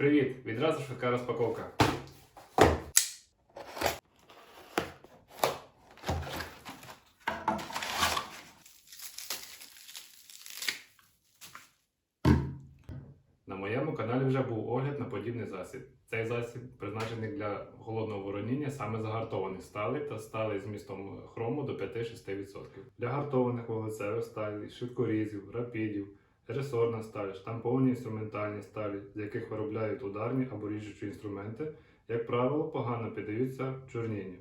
Привіт! Відразу швидка розпаковка. На моєму каналі вже був огляд на подібний засіб. Цей засіб призначений для голодного вороніння саме загартованих сталей та сталей з містом хрому до 5-6%. Для гартованих вуглецевих сталей, швидкорізів, рапідів, ресорна сталь, штамповані інструментальні сталі, з яких виробляють ударні або ріжучі інструменти, як правило, погано піддаються чорнінню.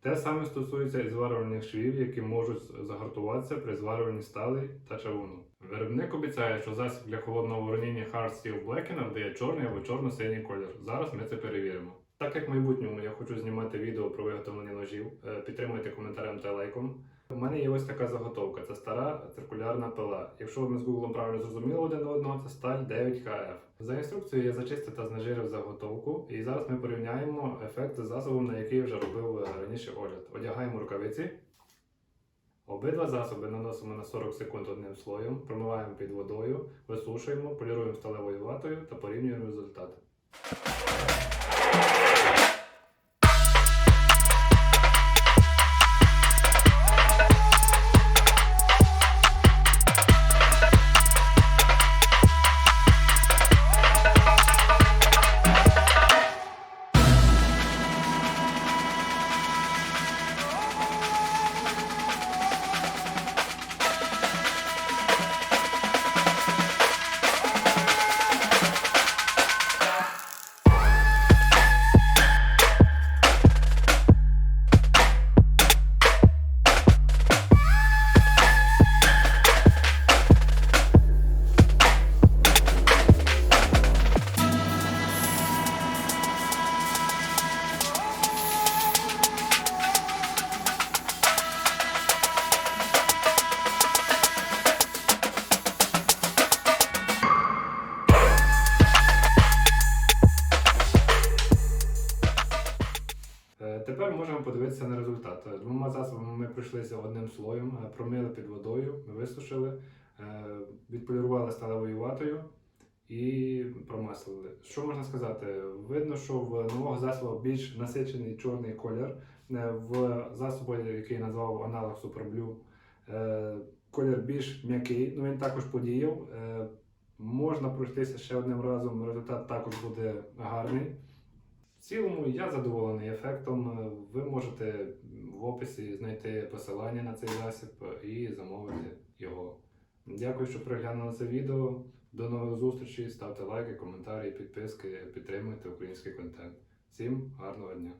Те саме стосується і зварювальних швів, які можуть загартуватися при зварюванні сталей та чавуну. Виробник обіцяє, що засіб для холодного вороніння Hard Steel Blackener дає чорний або чорно-синій колір. Зараз ми це перевіримо. Так як в майбутньому я хочу знімати відео про виготовлення ножів, е, підтримуйте коментарем та лайком. У мене є ось така заготовка. Це стара циркулярна пила. Якщо ми з Google правильно зрозуміли один одного, це сталь 9HF. За інструкцією я зачистив та знежирив заготовку, і зараз ми порівняємо ефект з засобом, на який я вже робив е, раніше огляд. Одягаємо рукавиці. Обидва засоби наносимо на 40 секунд одним слоєм, промиваємо під водою, висушуємо, поліруємо сталевою ватою та порівнюємо результати. Тепер можемо подивитися на результат. Е, Двома засобами ми пройшлися одним слоєм, е, промили під водою, висушили, е, відполірували сталевою ватою і промаслили. Що можна сказати? Видно, що в нового засобу більш насичений чорний колір. В засобу, який я назвав аналог е, колір більш м'який, ну він також подіяв. Можна пройтися ще одним разом, результат також буде гарний. Цілому я задоволений ефектом. Ви можете в описі знайти посилання на цей засіб і замовити його. Дякую, що приглянули це відео. До нових зустрічей. Ставте лайки, коментарі, підписки, підтримуйте український контент. Всім гарного дня!